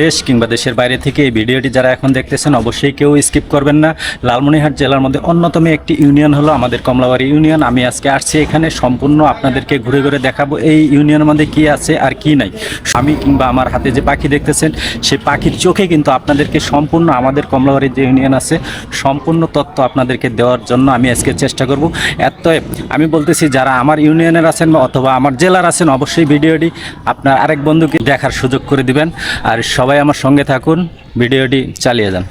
দেশ কিংবা দেশের বাইরে থেকে এই ভিডিওটি যারা এখন দেখতেছেন, অবশ্যই কেউ স্কিপ করবেন না। লালমনিরহাট জেলার মধ্যে অন্যতম একটি ইউনিয়ন হলো আমাদের কমলাবাড়ি ইউনিয়ন। আমি আজকে আসছি এখানে, সম্পূর্ণ আপনাদেরকে ঘুরে ঘুরে দেখাবো এই ইউনিয়নের মধ্যে কি আছে আর কি নাই। আমি কিংবা আমার হাতে যে পাখি দেখতেছেন সেই পাখির চোখে কিন্তু আপনাদেরকে সম্পূর্ণ আমাদের কমলাবাড়ির যে ইউনিয়ন আছে, সম্পূর্ণ তথ্য আপনাদেরকে দেওয়ার জন্য আমি আজকে চেষ্টা করব। এত আমি বলতেছি, যারা আমার ইউনিয়নের আছেন বা অথবা আমার জেলার আছেন, অবশ্যই ভিডিওটি আপনার আরেক বন্ধুকে দেখার সুযোগ করে দিবেন। আর সবাই আমার সঙ্গে থাকুন ভিডিওটি চালিয়ে যান।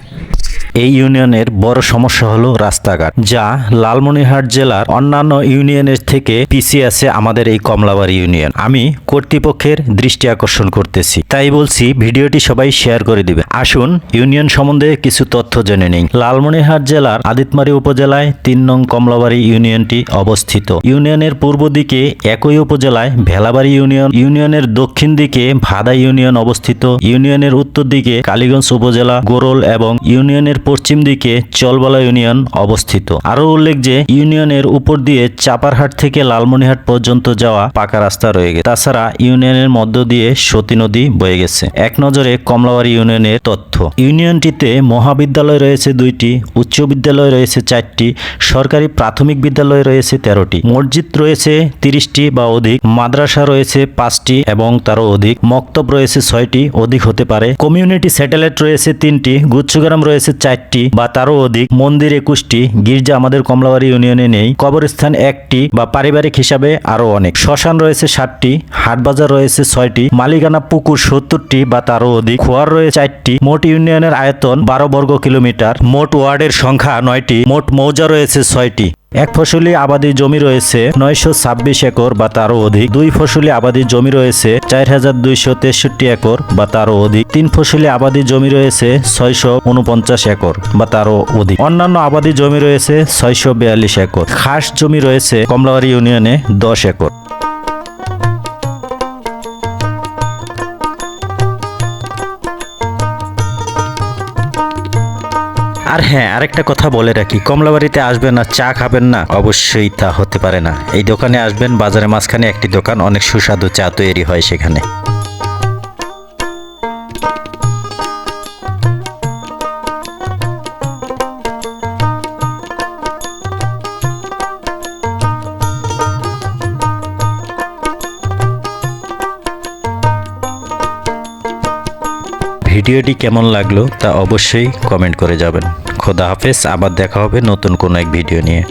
এই ইউনিয়নের বড় সমস্যা হলো রাস্তাঘাট, যা লালমনিরহাট জেলার অন্যান্য ইউনিয়নের থেকে পিছিয়ে আছে আমাদের এই কমলাবাড়ি ইউনিয়ন। আমি কর্তৃপক্ষের দৃষ্টি আকর্ষণ করতেছি। তাই বলছি, ভিডিওটি সবাই শেয়ার করে দিবেন। আসুন, ইউনিয়ন সম্বন্ধে কিছু তথ্য জেনে নিই। লালমনিরহাট জেলার আদিতমারি উপজেলায় তিন নং কমলাবাড়ি ইউনিয়নটি অবস্থিত। ইউনিয়নের পূর্ব দিকে একই উপজেলায় ভেলাবাড়ি ইউনিয়ন, ইউনিয়নের দক্ষিণ দিকে ভাদা ইউনিয়ন অবস্থিত। ইউনিয়নের উত্তর দিকে কালীগঞ্জ উপজেলা, গোরল এবং ইউনিয়নের পশ্চিম দিকে চলবালা ইউনিয়ন অবস্থিত। আরও উল্লেখ যে, ইউনিয়নের উপর দিয়ে চাপারহাট থেকে লালমনিহাট পর্যন্ত যাওয়া পাকা রাস্তা রয়ে গেছে। তাছাড়া ইউনিয়নের মধ্য দিয়ে সতী নদী বয়ে গেছে। এক নজরে কমলাবাড়ি ইউনিয়নের তথ্য, ইউনিয়নটিতে মহাবিদ্যালয় রয়েছে দুইটি, উচ্চ বিদ্যালয় রয়েছে চারটি, সরকারি প্রাথমিক বিদ্যালয় রয়েছে তেরোটি। মসজিদ রয়েছে তিরিশটি বা অধিক, মাদ্রাসা রয়েছে পাঁচটি এবং তারও অধিক, মক্তব রয়েছে ছয়টি, অধিক হতে পারে। কমিউনিটি স্যাটেলাইট রয়েছে তিনটি, গুচ্ছগ্রাম রয়েছে চারটি বা তারও অধিক মন্দির একুশটি, গির্জা আমাদের কমলাবাড়ি ইউনিয়নে নেই। কবরস্থান একটি বা পারিবারিক হিসাবে আরও অনেক। শ্মশান রয়েছে সাতটি, হাটবাজার রয়েছে ছয়টি, মালিকানা পুকুর সত্তরটি বা তারও অধিক। খোয়ার রয়েছে চারটি, মোট ইউনিয়নের আয়তন বারো বর্গ কিলোমিটার। মোট ওয়ার্ডের সংখ্যা নয়টি, মোট মৌজা রয়েছে ছয়টি। এক ফসলি আবাদি জমি রয়েছে নয়শো ছাব্বিশ একর বা তারও অধিক। দুই ফসলি আবাদি জমি রয়েছে চার হাজার দুইশো তেষট্টি একর বা তারও অধিক। তিন ফসলি আবাদি জমি রয়েছে ছয়শো উনপঞ্চাশ একর বা তারও অধিক। অন্যান্য আবাদি জমি রয়েছে ছয়শো বিয়াল্লিশ একর। খাস জমি রয়েছে কমলাবাড়ি ইউনিয়নে দশ একর। আর হ্যাঁ আরেকটা কথা বলে রাখি। কমলাবাড়িতে আসবেন না চা খাবেন না, অবশ্যই তা হতে পারে না। এই দোকানে আসবেন বাজারের মাঝখানে একটি দোকান, অনেক সুস্বাদু চা তৈরি হয় সেখানে। ভিডিওটি কেমন লাগল তা অবশ্যই কমেন্ট করে যাবেন। খোদা হাফেজ, আবার দেখা হবে নতুন কোনো এক ভিডিও নিয়ে।